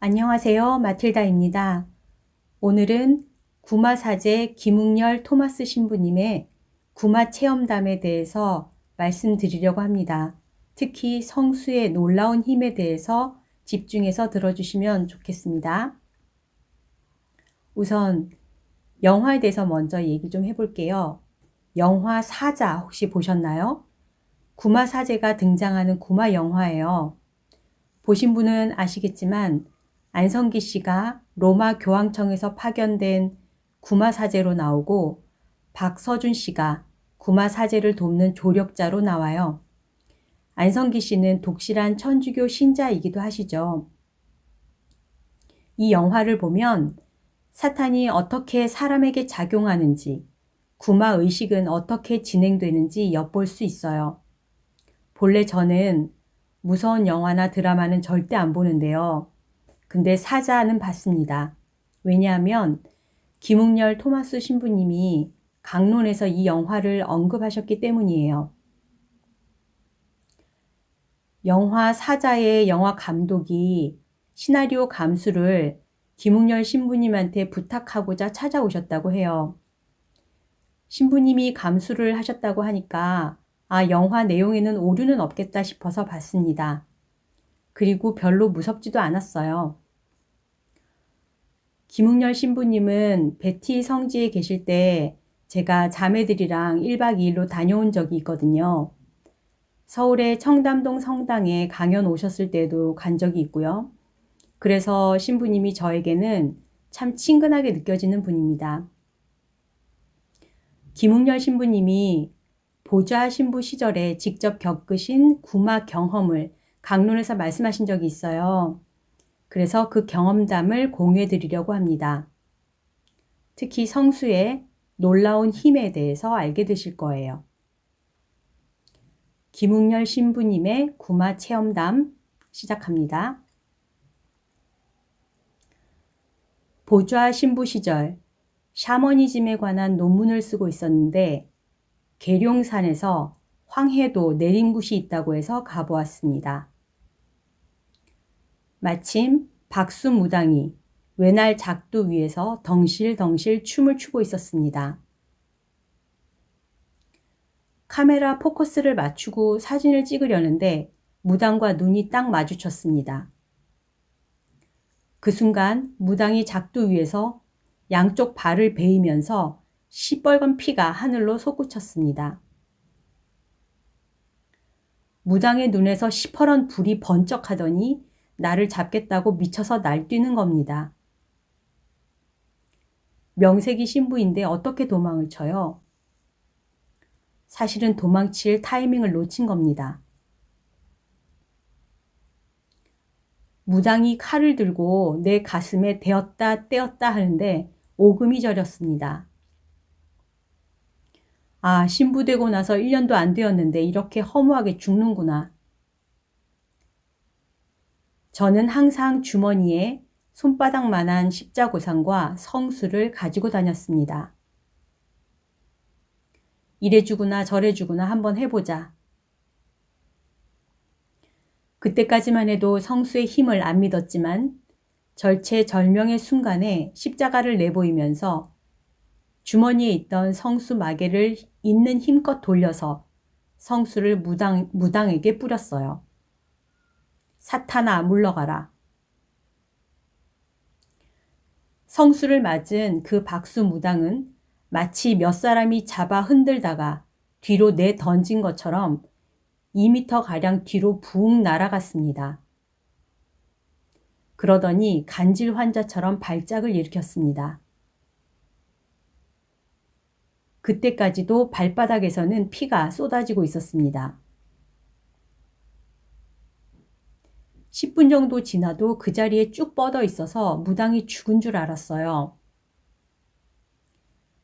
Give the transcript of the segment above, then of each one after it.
안녕하세요. 마틸다입니다. 오늘은 구마사제 김웅열 토마스 신부님의 구마 체험담에 대해서 말씀드리려고 합니다. 특히 성수의 놀라운 힘에 대해서 집중해서 들어주시면 좋겠습니다. 우선 영화에 대해서 먼저 얘기 좀 해볼게요. 영화 사자 혹시 보셨나요? 구마 사제가 등장하는 구마 영화예요. 보신 분은 아시겠지만 안성기 씨가 로마 교황청에서 파견된 구마 사제로 나오고 박서준 씨가 구마 사제를 돕는 조력자로 나와요. 안성기 씨는 독실한 천주교 신자이기도 하시죠. 이 영화를 보면 사탄이 어떻게 사람에게 작용하는지, 구마 의식은 어떻게 진행되는지 엿볼 수 있어요. 본래 저는 무서운 영화나 드라마는 절대 안 보는데요. 근데 사자는 봤습니다. 왜냐하면 김웅열 토마스 신부님이 강론에서 이 영화를 언급하셨기 때문이에요. 영화 사자의 영화 감독이 시나리오 감수를 김웅열 신부님한테 부탁하고자 찾아오셨다고 해요. 신부님이 감수를 하셨다고 하니까 아, 영화 내용에는 오류는 없겠다 싶어서 봤습니다. 그리고 별로 무섭지도 않았어요. 김웅열 신부님은 베티 성지에 계실 때 제가 자매들이랑 1박 2일로 다녀온 적이 있거든요. 서울의 청담동 성당에 강연 오셨을 때도 간 적이 있고요. 그래서 신부님이 저에게는 참 친근하게 느껴지는 분입니다. 김웅열 신부님이 보좌 신부 시절에 직접 겪으신 구마 경험을 강론에서 말씀하신 적이 있어요. 그래서 그 경험담을 공유해 드리려고 합니다. 특히 성수의 놀라운 힘에 대해서 알게 되실 거예요. 김웅열 신부님의 구마 체험담 시작합니다. 보좌 신부 시절 샤머니즘에 관한 논문을 쓰고 있었는데 계룡산에서 황해도 내림굿이 있다고 해서 가보았습니다. 마침 박수 무당이 외날 작두 위에서 덩실덩실 춤을 추고 있었습니다. 카메라 포커스를 맞추고 사진을 찍으려는데 무당과 눈이 딱 마주쳤습니다. 그 순간 무당이 작두 위에서 양쪽 발을 베이면서 시뻘건 피가 하늘로 솟구쳤습니다. 무당의 눈에서 시퍼런 불이 번쩍하더니 나를 잡겠다고 미쳐서 날뛰는 겁니다. 명색이 신부인데 어떻게 도망을 쳐요? 사실은 도망칠 타이밍을 놓친 겁니다. 무당이 칼을 들고 내 가슴에 대었다 떼었다 하는데 오금이 저렸습니다. 아, 신부되고 나서 1년도 안 되었는데 이렇게 허무하게 죽는구나. 저는 항상 주머니에 손바닥만한 십자고상과 성수를 가지고 다녔습니다. 이래 주구나 저래 주구나 한번 해보자. 그때까지만 해도 성수의 힘을 안 믿었지만 절체절명의 순간에 십자가를 내보이면서 주머니에 있던 성수 마개를 있는 힘껏 돌려서 성수를 무당, 무당에게 뿌렸어요. 사탄아 물러가라. 성수를 맞은 그 박수 무당은 마치 몇 사람이 잡아 흔들다가 뒤로 내 던진 것처럼 2미터 가량 뒤로 붕 날아갔습니다. 그러더니 간질 환자처럼 발작을 일으켰습니다. 그때까지도 발바닥에서는 피가 쏟아지고 있었습니다. 10분 정도 지나도 그 자리에 쭉 뻗어 있어서 무당이 죽은 줄 알았어요.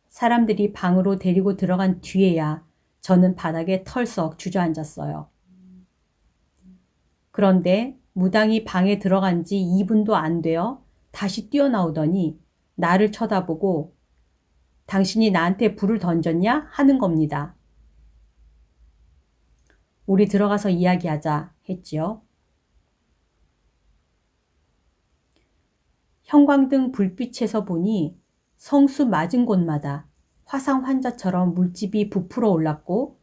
사람들이 방으로 데리고 들어간 뒤에야 저는 바닥에 털썩 주저앉았어요. 그런데 무당이 방에 들어간 지 2분도 안 되어 다시 뛰어나오더니 나를 쳐다보고 당신이 나한테 불을 던졌냐? 하는 겁니다. 우리 들어가서 이야기하자 했지요. 형광등 불빛에서 보니 성수 맞은 곳마다 화상 환자처럼 물집이 부풀어 올랐고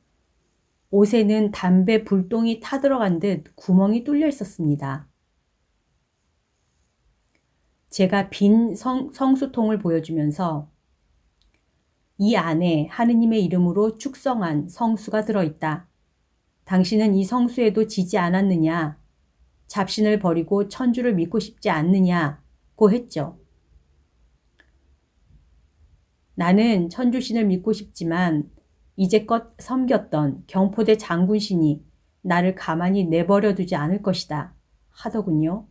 옷에는 담배 불똥이 타들어간 듯 구멍이 뚫려 있었습니다. 제가 빈 성, 성수통을 보여주면서 이 안에 하느님의 이름으로 축성한 성수가 들어있다. 당신은 이 성수에도 지지 않았느냐? 잡신을 버리고 천주를 믿고 싶지 않느냐 고 했죠. 나는 천주신을 믿고 싶지만 이제껏 섬겼던 경포대 장군신이 나를 가만히 내버려 두지 않을 것이다 하더군요.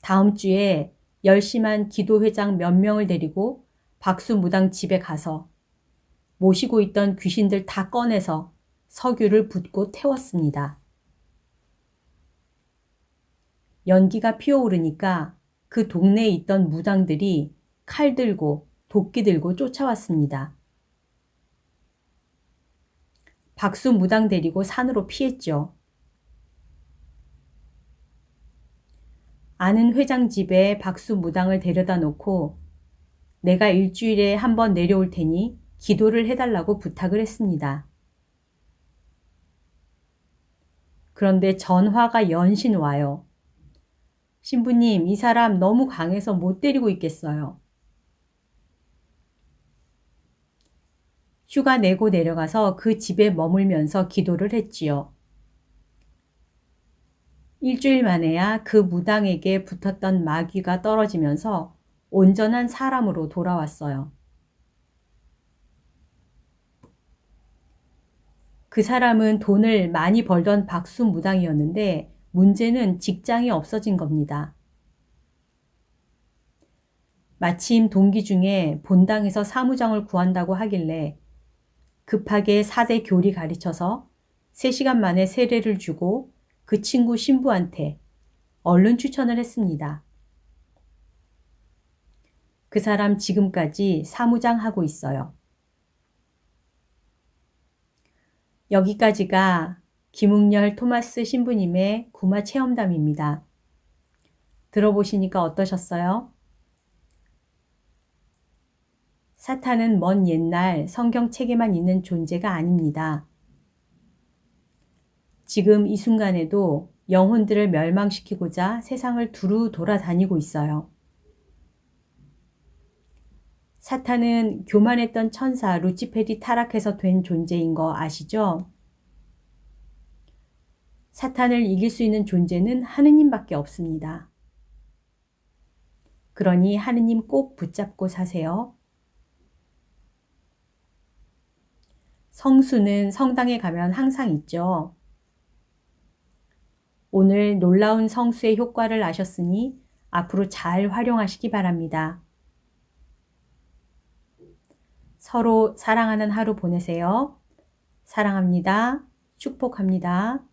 다음 주에 열심한 기도회장 몇 명을 데리고 박수무당 집에 가서 모시고 있던 귀신들 다 꺼내서 석유를 붓고 태웠습니다. 연기가 피어오르니까 그 동네에 있던 무당들이 칼 들고 도끼 들고 쫓아왔습니다. 박수 무당 데리고 산으로 피했죠. 아는 회장 집에 박수 무당을 데려다 놓고 내가 일주일에 한 번 내려올 테니 기도를 해달라고 부탁을 했습니다. 그런데 전화가 연신 와요. 신부님, 이 사람 너무 강해서 못 데리고 있겠어요. 휴가 내고 내려가서 그 집에 머물면서 기도를 했지요. 일주일 만에야 그 무당에게 붙었던 마귀가 떨어지면서 온전한 사람으로 돌아왔어요. 그 사람은 돈을 많이 벌던 박수 무당이었는데 문제는 직장이 없어진 겁니다. 마침 동기 중에 본당에서 사무장을 구한다고 하길래 급하게 사대 교리 가르쳐서 3시간 만에 세례를 주고 그 친구 신부한테 얼른 추천을 했습니다. 그 사람 지금까지 사무장 하고 있어요. 여기까지가 김웅열 토마스 신부님의 구마 체험담입니다. 들어보시니까 어떠셨어요? 사탄은 먼 옛날 성경 책에만 있는 존재가 아닙니다. 지금 이 순간에도 영혼들을 멸망시키고자 세상을 두루 돌아다니고 있어요. 사탄은 교만했던 천사 루치페리 타락해서 된 존재인 거 아시죠? 사탄을 이길 수 있는 존재는 하느님밖에 없습니다. 그러니 하느님 꼭 붙잡고 사세요. 성수는 성당에 가면 항상 있죠. 오늘 놀라운 성수의 효과를 아셨으니 앞으로 잘 활용하시기 바랍니다. 서로 사랑하는 하루 보내세요. 사랑합니다. 축복합니다.